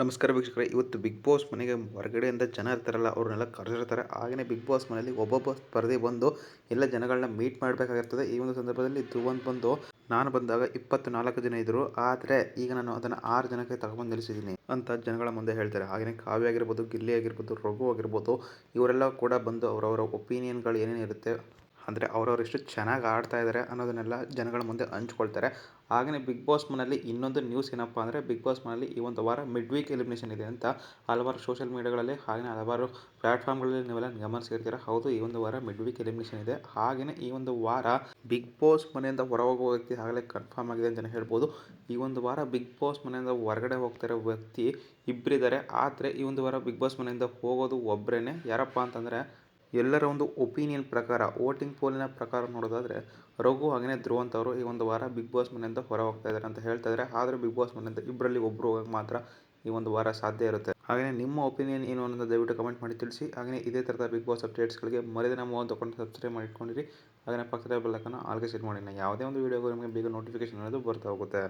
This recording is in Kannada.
ನಮಸ್ಕಾರ ವೀಕ್ಷಕರೇ, ಇವತ್ತು ಬಿಗ್ ಬಾಸ್ ಮನೆಗೆ ಹೊರಗಡೆಯಿಂದ ಜನ ಇರ್ತಾರಲ್ಲ, ಅವ್ರನ್ನೆಲ್ಲ ಕರೆದಿರ್ತಾರೆ ಹಾಗೆಯೇ ಬಿಗ್ ಬಾಸ್ ಮನೆಯಲ್ಲಿ ಒಬ್ಬೊಬ್ಬ ಸ್ಪರ್ಧೆ ಬಂದು ಎಲ್ಲ ಜನಗಳನ್ನ ಮೀಟ್ ಮಾಡಬೇಕಾಗಿರ್ತದೆ. ಈ ಒಂದು ಸಂದರ್ಭದಲ್ಲಿ ಧ್ರುವಂತ್ ಬಂದು ನಾನು ಬಂದಾಗ ಇಪ್ಪತ್ತು ನಾಲ್ಕು ಜನ ಇದ್ದರು ಆದರೆ ಈಗ ನಾನು ಅದನ್ನು ಆರು ಜನಕ್ಕೆ ತಗೊಂಡು ನಿಲ್ಲಿಸಿದ್ದೀನಿ ಅಂತ ಜನಗಳ ಮುಂದೆ ಹೇಳ್ತಾರೆ. ಹಾಗೆಯೇ ಕಾವ್ಯ ಆಗಿರ್ಬೋದು, ಗಿಲ್ಲಿ ಆಗಿರ್ಬೋದು, ರಘು ಆಗಿರ್ಬೋದು, ಇವರೆಲ್ಲ ಕೂಡ ಬಂದು ಅವರವರ ಒಪಿನಿಯನ್ಗಳು ಏನೇನು ಇರುತ್ತೆ ಅಂದರೆ ಅವ್ರವ್ರು ಎಷ್ಟು ಚೆನ್ನಾಗಿ ಆಡ್ತಾ ಇದ್ದಾರೆ ಅನ್ನೋದನ್ನೆಲ್ಲ ಜನಗಳ ಮುಂದೆ ಹಂಚ್ಕೊಳ್ತಾರೆ. ಹಾಗೆಯೇ ಬಿಗ್ ಬಾಸ್ ಮನೆಯಲ್ಲಿ ಇನ್ನೊಂದು ನ್ಯೂಸ್ ಏನಪ್ಪ ಅಂದರೆ ಬಿಗ್ ಬಾಸ್ ಮನೆಯಲ್ಲಿ ಈ ಒಂದು ವಾರ ಮಿಡ್ ವೀಕ್ ಎಲಿಮಿನೇಷನ್ ಇದೆ ಅಂತ ಹಲವಾರು ಸೋಷಿಯಲ್ ಮೀಡಿಯಾಗಳಲ್ಲಿ ಹಾಗೆಯೇ ಹಲವಾರು ಪ್ಲಾಟ್ಫಾರ್ಮ್ಗಳಲ್ಲಿ ನೀವೆಲ್ಲ ಗಮನಿಸಿರ್ತೀರ ಹೌದು, ಈ ಒಂದು ವಾರ ಮಿಡ್ ವೀಕ್ ಎಲಿಮಿನೇಷನ್ ಇದೆ. ಹಾಗೆಯೇ ಈ ಒಂದು ವಾರ ಬಿಗ್ ಬಾಸ್ ಮನೆಯಿಂದ ಹೊರ ಹೋಗುವ ವ್ಯಕ್ತಿ ಆಗಲೇ ಕನ್ಫರ್ಮ್ ಆಗಿದೆ ಅಂತಲೇ ಹೇಳ್ಬೋದು. ಈ ಒಂದು ವಾರ ಬಿಗ್ ಬಾಸ್ ಮನೆಯಿಂದ ಹೊರಗಡೆ ಹೋಗ್ತಿರೋ ವ್ಯಕ್ತಿ ಇಬ್ಬರಿದ್ದಾರೆ ಆದರೆ ಈ ಒಂದು ವಾರ ಬಿಗ್ ಬಾಸ್ ಮನೆಯಿಂದ ಹೋಗೋದು ಒಬ್ಬರೇ ಯಾರಪ್ಪ ಅಂತಂದರೆ ಎಲ್ಲರ ಒಂದು ಒಪಿನಿಯನ್ ಪ್ರಕಾರ ವೋಟಿಂಗ್ ಪೋಲಿನ ಪ್ರಕಾರ ನೋಡೋದಾದರೆ, ರಘು ಹಾಗೆಯೇ ಧ್ರುವ್ ಅಂತವರು ಈ ಒಂದು ವಾರ ಬಿಗ್ ಬಾಸ್ ಮನೆಯಿಂದ ಹೊರ ಹೋಗ್ತಾ ಇದ್ದಾರೆ ಅಂತ ಹೇಳ್ತಾ ಇದ್ದಾರೆ ಆದರೆ ಬಿಗ್ ಬಾಸ್ ಮನೆಯಿಂದ ಇಬ್ಬರಲ್ಲಿ ಒಬ್ಬರು ಹೋಗಕ್ಕೆ ಮಾತ್ರ ಈ ಒಂದು ವಾರ ಸಾಧ್ಯ ಇರುತ್ತೆ. ಹಾಗೆಯೇ ನಿಮ್ಮ ಒಪಿನಿಯನ್ ಏನು ಅನ್ನೋದು ದಯವಿಟ್ಟು ಕಮೆಂಟ್ ಮಾಡಿ ತಿಳಿಸಿ. ಹಾಗೆಯೇ ಇದೇ ಥರದ ಬಿಗ್ ಬಾಸ್ ಅಪ್ಡೇಟ್ಸ್ಗಳಿಗೆ ಮರಿದ ನಮ್ಮ ಒಂದು ಸಬ್ಸ್ಕ್ರೈಬ್ ಮಾಡಿ ಇಟ್ಕೊಂಡಿರಿ ಹಾಗೆಯೇ ಪಕ್ಕದ ಬೆಲ್ಲಕ್ಕನ್ನು ಆಲ್ಗೆ ಸೆಟ್ ಮಾಡಿ. ಯಾವುದೇ ಒಂದು ವೀಡಿಯೋಗೂ ನಿಮಗೆ ಬೇಗ ನೋಟಿಫಿಕೇಶನ್ ಅನ್ನೋದು ಬರ್ತಾ ಹೋಗುತ್ತೆ.